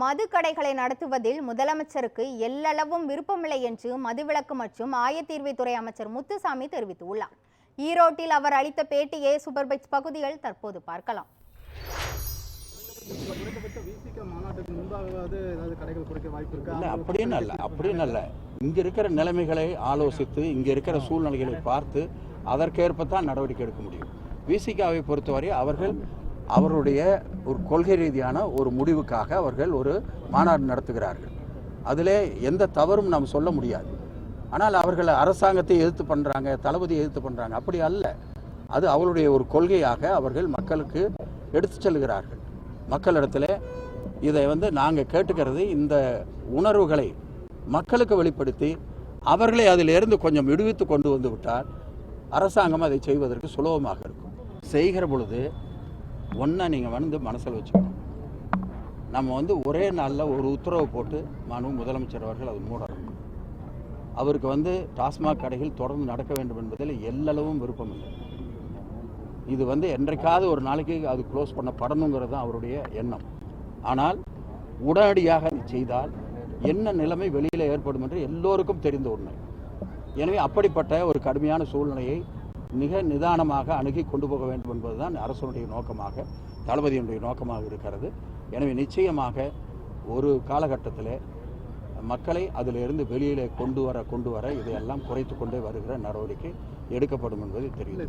மது கடைகளை நடத்துவதில் முதலமைச்சருக்கு எல்லளவும் விருப்பமில்லை என்று மதுவிலக்கு மற்றும் ஆயத்தீர்வைத்துறை அமைச்சர் முத்துசாமி தெரிவித்துள்ளார். ஈரோட்டில் அவர் அளித்த பேட்டியை சூப்பர் பைட்ஸ் பகுதிகள் தற்போது பார்க்கலாம். அப்படின்னு அல்ல அப்படின்னு அல்ல இங்கே இருக்கிற நிலைமைகளை ஆலோசித்து இங்கே இருக்கிற சூழ்நிலைகளை பார்த்து அதற்கேற்ப தான் நடவடிக்கை எடுக்க முடியும். விசிகாவை பொறுத்தவரை அவர்கள் அவருடைய ஒரு கொள்கை ரீதியான ஒரு முடிவுக்காக அவர்கள் ஒரு மாநாடு நடத்துகிறார்கள். அதிலே எந்த தவறும் நாம் சொல்ல முடியாது. ஆனால் அவர்கள் அரசாங்கத்தை எதிர்த்து பண்ணுறாங்க தளபதியை எதிர்த்து பண்ணுறாங்க அப்படி அல்ல. அது அவருடைய ஒரு கொள்கையாக அவர்கள் மக்களுக்கு எடுத்து செல்கிறார்கள். மக்களிடத்தில் இதை வந்து நாங்கள் கேட்டுக்கிறது இந்த உணர்வுகளை மக்களுக்கு வெளிப்படுத்தி அவர்களை அதிலிருந்து கொஞ்சம் விடுவித்து கொண்டு வந்து விட்டால் அரசாங்கம் அதை செய்வதற்கு சுலபமாக இருக்கும். செய்கிற பொழுது ஒன்றா நீங்கள் வந்து மனசில் வச்சுக்கணும். நம்ம வந்து ஒரே நாளில் ஒரு உத்தரவு போட்டு மனு முதலமைச்சர் அவர்கள் அது மூடணும். அவருக்கு வந்து டாஸ்மாக் கடைகள் தொடர்ந்து நடக்க வேண்டும் என்பதில் எல்லளவும் விருப்பம் இல்லை. இது வந்து என்றைக்காவது ஒரு நாளைக்கு அது க்ளோஸ் பண்ணப்படணுங்கிறது தான் அவருடைய எண்ணம். ஆனால் உடனடியாக அது செய்தால் என்ன நிலைமை வெளியில் ஏற்படும் என்று எல்லோருக்கும் தெரிந்த உண்மை. எனவே அப்படிப்பட்ட ஒரு கடுமையான சூழ்நிலையை மிக நிதானமாக அணுகி கொண்டு போக வேண்டும் என்பதுதான் அரசனுடைய நோக்கமாக தளபதியினுடைய நோக்கமாக இருக்கிறது. எனவே நிச்சயமாக ஒரு காலகட்டத்தில் மக்களை அதிலிருந்து வெளியிலே கொண்டு வர கொண்டு வர இதையெல்லாம் குறைத்து கொண்டே வருகிற நடவடிக்கை எடுக்கப்படும் என்பது தெரியும்